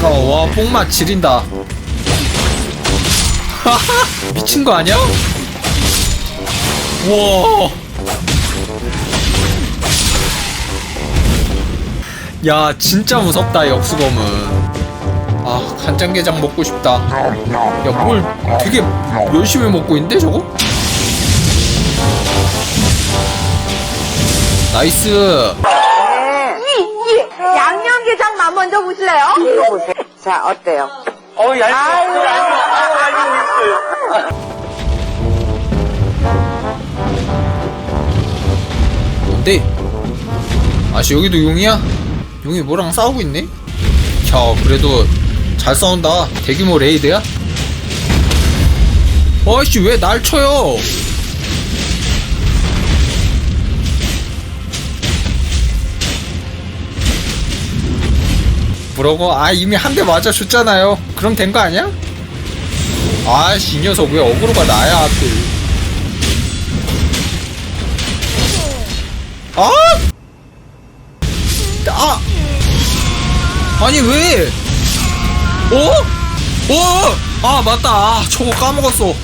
잠깐만 와 뽕맛 지린다 미친 거 아니야? 와. 야 진짜 무섭다 역수검은 아 간장게장 먹고 싶다 야 뭘 되게 열심히 먹고 있는데 저거? 나이스 양념게장만 먼저 보실래요? 이거 보세요. 자, 어때요? 어, 얇게. 아이고. 뭔데? 아씨 여기도 용이야? 용이 뭐랑 싸우고 있네? 야 그래도 잘 싸운다 대규모 레이드야? 아씨 왜 날 쳐요? 뭐라고? 아 이미 한 대 맞아 줬잖아요 그럼 된 거 아니야? 아씨 이 녀석 왜 어그로가 나야 하필 아! 아! 아니 왜? 어? 어? 아 맞다 아, 저거 까먹었어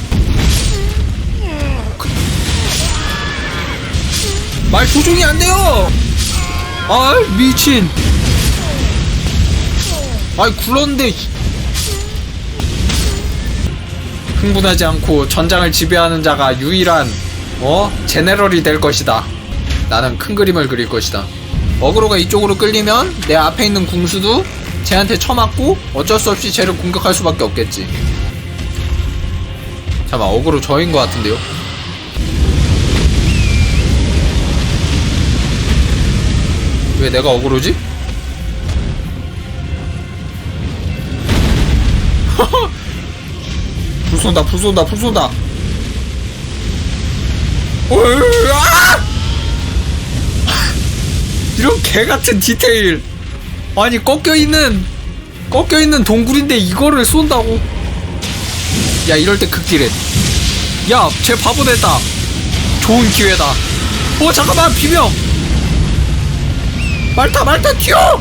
그- 말 조종이 안 돼요 아 미친 아이 굴렀는데 흥분하지 않고 전장을 지배하는 자가 유일한 어? 제네럴이 될 것이다 나는 큰 그림을 그릴 것이다. 어그로가 이쪽으로 끌리면 내 앞에 있는 궁수도 쟤한테 쳐맞고 어쩔 수 없이 쟤를 공격할 수밖에 없겠지. 잠깐 어그로 저인 것 같은데요? 왜 내가 어그로지? 불 쏜다 불 쏜다 불 쏜다 아! 이런 개 같은 디테일. 아니 꺾여 있는 꺾여 있는 동굴인데 이거를 쏜다고? 야 이럴 때 극딜해. 야, 쟤 바보 됐다. 좋은 기회다. 어 잠깐만 비명. 말타 말타 튀어.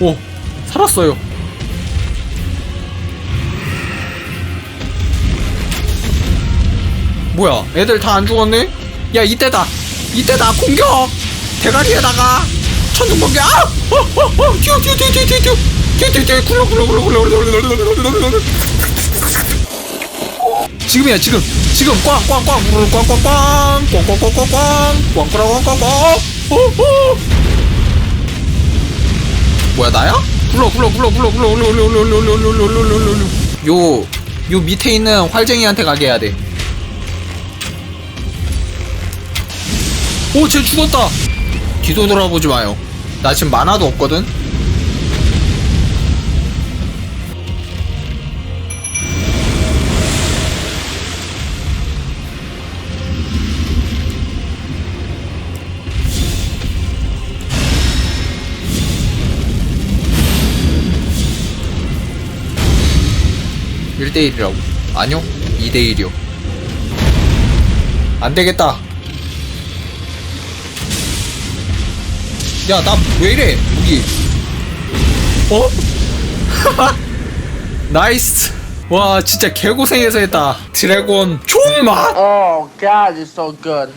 오 살았어요. 뭐야 애들 다 안 죽었네? 야 이때다 이때다 공격 대가리에다가 천둥 번개 아! 어, 어, 어, 뛰어 뛰어 뛰어 뛰어 뛰어 뛰어 뛰어 뛰어 굴러 굴러 굴러 굴러 굴러 굴러 굴러 굴러 굴러 지금이야 지금 지금 꽝꽝꽝 우르르 꽝꽝꽝 꽝 꽝꽝꽝꽝 꽝 꽝꽝꽝꽝 어어 뭐야 나야? 굴러 굴러 굴러 굴러 굴러 굴러 굴러 굴러 굴러 굴러 굴러 굴러 요, 요 밑에 있는 활쟁이한테 가게 해야 돼. 오, 쟤 죽었다. 뒤도 돌아보지 마요. 나 지금 만화도 없거든. 일대일이라고 아니요 2대1이요 안되겠다 야 나 왜 이래? 무기. 어? 나이스. 와 진짜 개고생해서 했다. 드래곤 총맛! Oh, God, it's so good.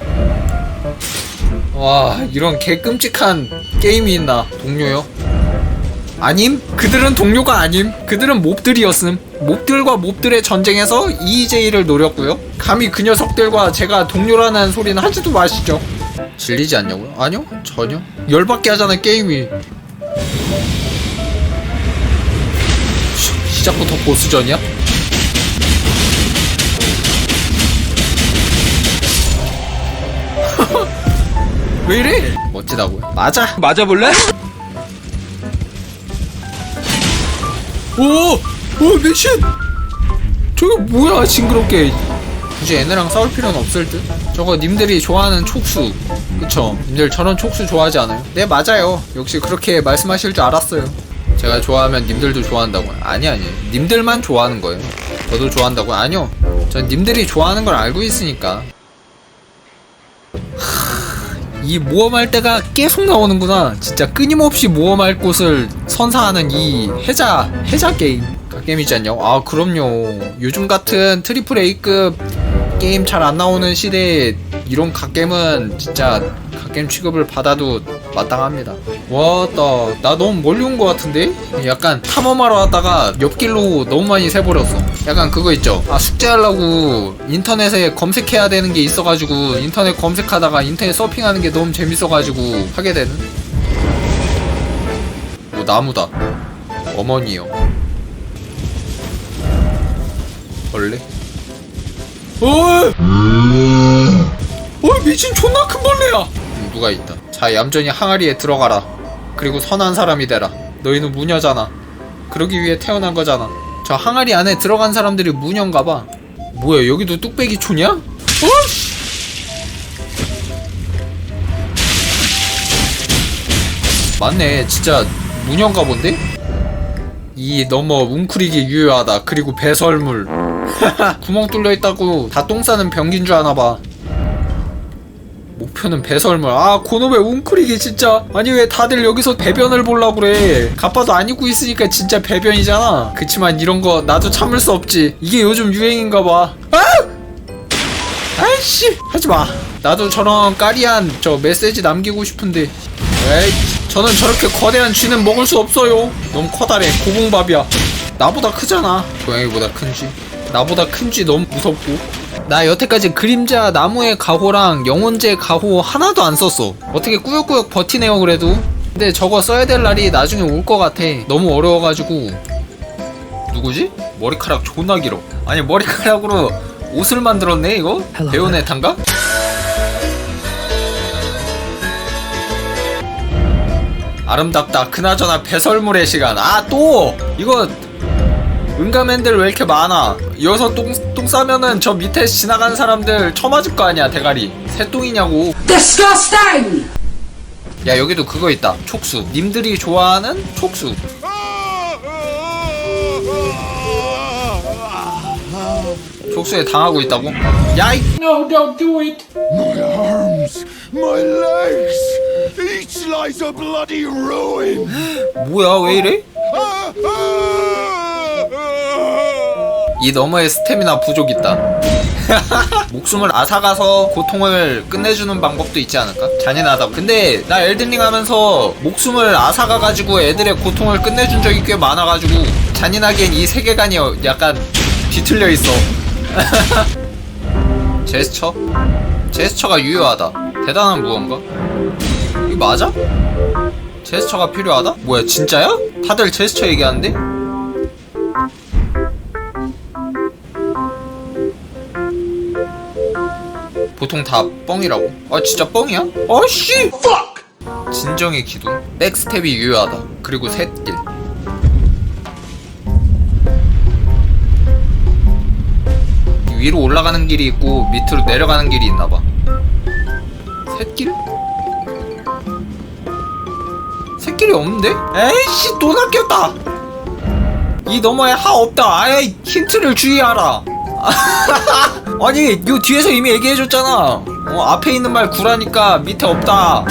와 이런 개 끔찍한 게임이 있나? 동료요? 아님? 그들은 동료가 아님? 그들은 몹들이었음. 몹들과 몹들의 전쟁에서 EJ를 노렸고요. 감히 그 녀석들과 제가 동료라는 소리는 하지도 마시죠 질리지 않냐고요? 아니요 전혀 열받게 하잖아 게임이 시- 시작부터 보스전이야? 왜 이래? 멋지다고요 맞아 맞아볼래? 오! 오, 미친! 저거 뭐야, 징그럽게. 굳이 얘네랑 싸울 필요는 없을 듯? 저거 님들이 좋아하는 촉수. 그쵸? 님들 저런 촉수 좋아하지 않아요? 네, 맞아요. 역시 그렇게 말씀하실 줄 알았어요. 제가 좋아하면 님들도 좋아한다고요? 아니, 아니. 님들만 좋아하는 거예요. 저도 좋아한다고요? 아니요. 전 님들이 좋아하는 걸 알고 있으니까. 하, 이 모험할 때가 계속 나오는구나. 진짜 끊임없이 모험할 곳을 선사하는 이 해자 해자 게임. 갓게임이지 않냐고? 아 그럼요. 요즘 같은 트리플 A급 게임 잘 안 나오는 시대에 이런 갓게임은 진짜 갓게임 취급을 받아도 마땅합니다. 와따 나 너무 멀리 온 것 같은데? 약간 탐험하러 왔다가 옆길로 너무 많이 새버렸어. 약간 그거 있죠. 아 숙제하려고 인터넷에 검색해야 되는 게 있어가지고 인터넷 검색하다가 인터넷 서핑하는 게 너무 재밌어가지고 하게 되는. 오 나무다. 어머니요. 벌레? 어이! 어이 미친 존나 큰 벌레야! 음, 누가 있다. 자 얌전히 항아리에 들어가라. 그리고 선한 사람이 되라. 너희는 무녀잖아. 그러기 위해 태어난 거잖아. 저 항아리 안에 들어간 사람들이 무녀인가 봐. 뭐야 여기도 뚝배기 촌이야? 어이씨! 맞네 진짜 무녀인가 본데? 이 너머 웅크리기 유효하다. 그리고 배설물. 구멍 뚫려 있다고 다 똥 싸는 병긴 줄 아나 봐. 목표는 배설물. 아, 고놈의 웅크리기 진짜. 아니 왜 다들 여기서 배변을 보려고 그래. 가빠도 안 입고 있으니까 진짜 배변이잖아. 그치만 이런 거 나도 참을 수 없지. 이게 요즘 유행인가 봐. 아! 아이씨, 하지 마. 나도 저런 까리한 저 메시지 남기고 싶은데. 에이, 저는 저렇게 거대한 쥐는 먹을 수 없어요. 너무 커다래. 고봉밥이야. 나보다 크잖아. 고양이보다 큰 쥐. 나보다 큰 쥐 너무 무섭고. 나 여태까지 그림자 나무의 가호랑 영혼제 가호 하나도 안 썼어. 어떻게 꾸역꾸역 버티네요 그래도. 근데 저거 써야 될 날이 나중에 올 것 같아. 너무 어려워가지고. 누구지? 머리카락 존나 길어. 아니 머리카락으로 옷을 만들었네 이거? 배우네 탄가? 아름답다. 그나저나 배설물의 시간. 아 또 이거 응가맨들 왜 이렇게 많아? 여기서 똥, 똥 싸면은 저 밑에 지나가는 사람들 처맞을 거 아니야 대가리. 새똥이냐고. Disgusting! 야 여기도 그거 있다. 촉수. 님들이 좋아하는 촉수. 촉수에 당하고 있다고? 야 이 No, don't do it. My arms, my legs, each lies a bloody ruin. 뭐야 왜 이래? 이 너머에 스태미나 부족 있다. 목숨을 앗아가서 고통을 끝내주는 방법도 있지 않을까? 잔인하다. 근데 나 엘든링 하면서 목숨을 앗아가가지고 애들의 고통을 끝내준 적이 꽤 많아가지고 잔인하기엔 이 세계관이 약간 뒤틀려 있어. 제스처? 제스처가 유효하다. 대단한 무언가? 이거 맞아? 제스처가 필요하다? 뭐야 진짜야? 다들 제스처 얘기하는데? 보통 다 뻥이라고. 아 진짜 뻥이야? 아씨! 진정의 기둥. 백스텝이 유효하다. 그리고 셋길. 위로 올라가는 길이 있고 밑으로 내려가는 길이 있나봐. 셋길? 셋길이 없는데? 에이씨 또 낚였다. 이 너머에 하 없다. 아예 힌트를 주의하라. 아니 요 뒤에서 이미 얘기해줬잖아. 어, 앞에 있는 말 구라니까 밑에 없다.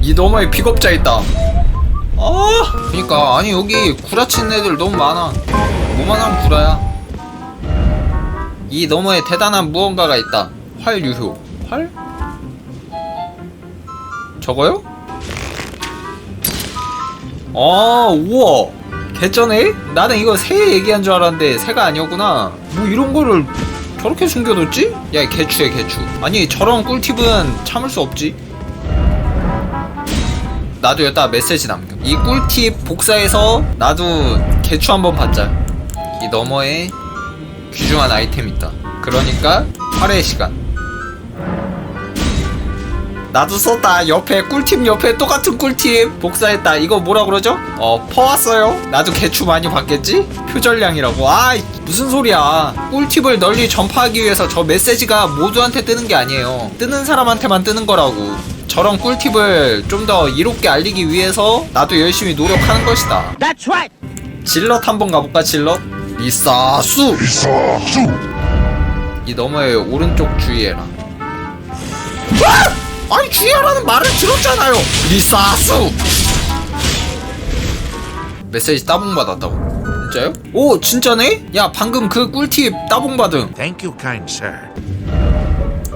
이 너머에 비겁자 있다. 아 그니까. 아니 여기 구라치는 애들 너무 많아. 뭐만 하면 구라야. 이 너머에 대단한 무언가가 있다. 활 유효. 활? 저거요? 아 우와 개쩌네? 나는 이거 새 얘기한 줄 알았는데 새가 아니었구나. 뭐 이런 거를 저렇게 숨겨뒀지? 야, 개추야, 개추. 아니, 저런 꿀팁은 참을 수 없지. 나도 여기다 메시지 남겨. 이 꿀팁 복사해서 나도 개추 한번 받자. 이 너머에 귀중한 아이템 있다. 그러니까 활의 시간. 나도 썼다. 옆에 꿀팁 옆에 똑같은 꿀팁 복사했다. 이거 뭐라 그러죠? 어 퍼왔어요. 나도 개추 많이 받겠지? 표절량이라고. 아 무슨 소리야? 꿀팁을 널리 전파하기 위해서 저 메시지가 모두한테 뜨는 게 아니에요. 뜨는 사람한테만 뜨는 거라고. 저런 꿀팁을 좀 더 이롭게 알리기 위해서 나도 열심히 노력하는 것이다. That's right. 질럿 한번 가볼까 질럿? 이사수 이 너머에 오른쪽 주의해라 아니 주의하라는 말을 들었잖아요 리사수 메시지 따봉 받았다고 진짜요? 오 진짜네? 야 방금 그 꿀팁 따봉 받음 Thank you, kind sir.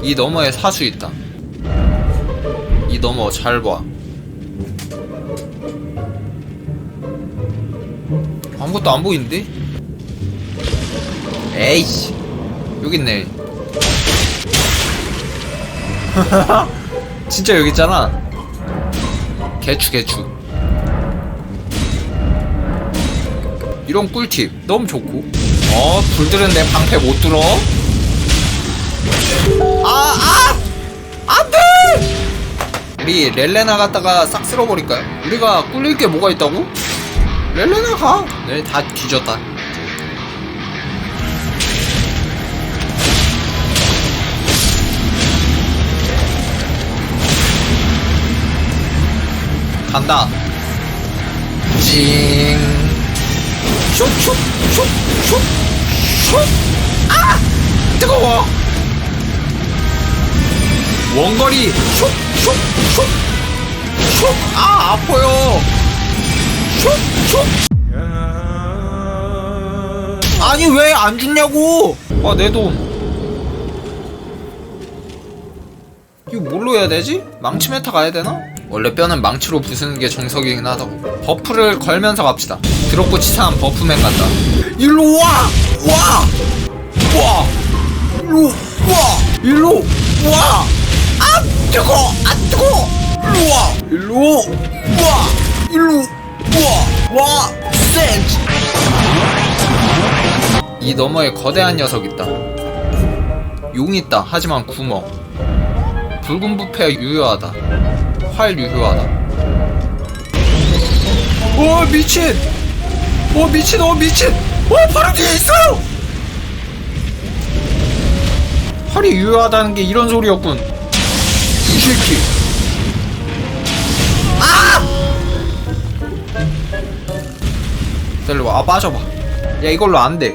이 너머에 사수 있다 이 너머 잘봐 아무것도 안 보이는데? 에이씨 여기 있네 진짜 여기 있잖아 개추 개추 이런 꿀팁 너무 좋고 어 불들은 내 방패 못 뚫어 아, 아! 안 돼! 우리 렐레나 갔다가 싹 쓸어버릴까요? 우리가 꿀릴 게 뭐가 있다고? 렐레나 가! 네, 다 뒤졌다. 간다. 징. 슉, 슉, 슉, 슉, 슉. 아! 뜨거워! 원거리 슉 슉 슉 슉 아 아파요 슉 슉 아니 왜 안 죽냐고 아 내 돈 이거 뭘로 해야 되지? 망치 메타 가야 되나? 원래 뼈는 망치로 부수는 게 정석이긴 하다고 버프를 걸면서 갑시다 드럽고 치사한 버프맨 간다 일로 와! 와! 와! 일로 와! 일로 와! 아 뜨거! 아 뜨거! 일로 와! 일로 와! 일로 와! 와! 센치! 이 너머에 거대한 녀석 있다. 용 있다. 하지만 구멍. 붉은 부패 유효하다. 활 유효하다. 오 미친! 오 미친! 오 미친! 오 바로 뒤에 있어요! 활이 유효하다는 게 이런 소리였군. 이 새끼. 아! 기다려봐. 아, 빠져봐. 야, 이걸로 안 돼.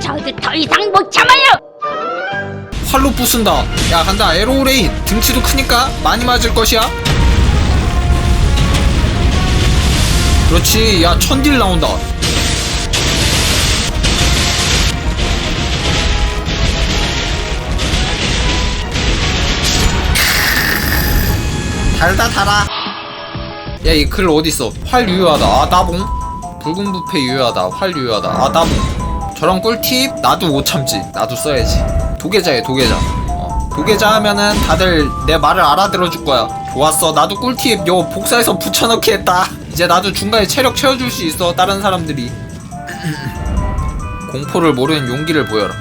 저도 더 이상 못 참아요. 활로 부순다. 야, 간다. 에로레인. 등치도 크니까 많이 맞을 것이야. 그렇지. 야, 천딜 나온다. 달다 달아. 야, 이글 어딨어? 활 유효하다. 아, 따봉. 붉은 부패 유효하다. 활 유효하다. 아, 따봉. 저런 꿀팁 나도 못 참지. 나도 써야지. 도계자에 도계자. 어, 도계자 하면은 다들 내 말을 알아들어 줄 거야. 좋았어. 나도 꿀팁 요 복사해서 붙여넣기 했다. 이제 나도 중간에 체력 채워줄 수 있어. 다른 사람들이. 공포를 모르는 용기를 보여라.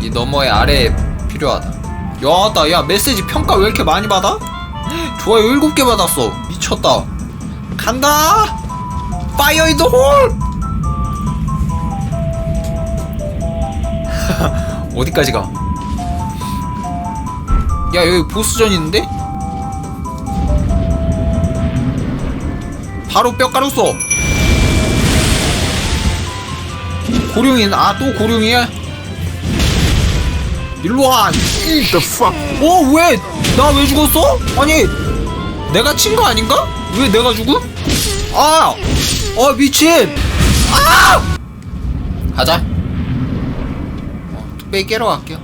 이 너머의 아래에 필요하다. 야, 나, 야, 메시지 평가 왜 이렇게 많이 받아? 좋아요 7개 받았어. 미쳤다. 간다! 파이어 인더 홀! 어디까지 가? 야, 여기 보스전 있는데? 바로 뼈가루 써. 고룡이, 아, 또 고룡이야? 일로 와! The fuck? 어, 왜? 나 왜 죽었어? 아니, 내가 친 거 아닌가? 왜 내가 죽음? 아! 어, 미친! 아! 가자. 어, 뚝배기 깨러 갈게요.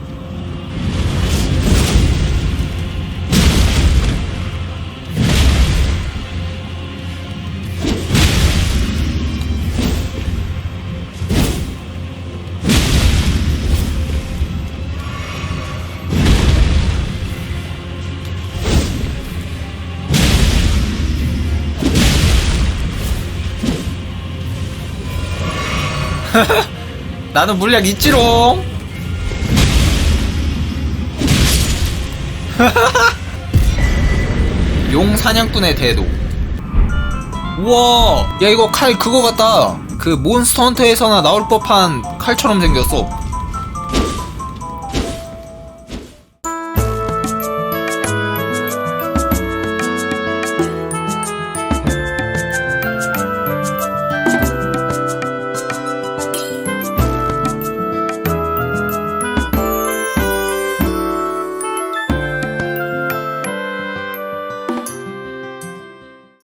나는 물약 있지롱. 용 사냥꾼의 대도. 우와, 야 이거 칼 그거 같다. 그 몬스터 헌터에서나 나올 법한 칼처럼 생겼어.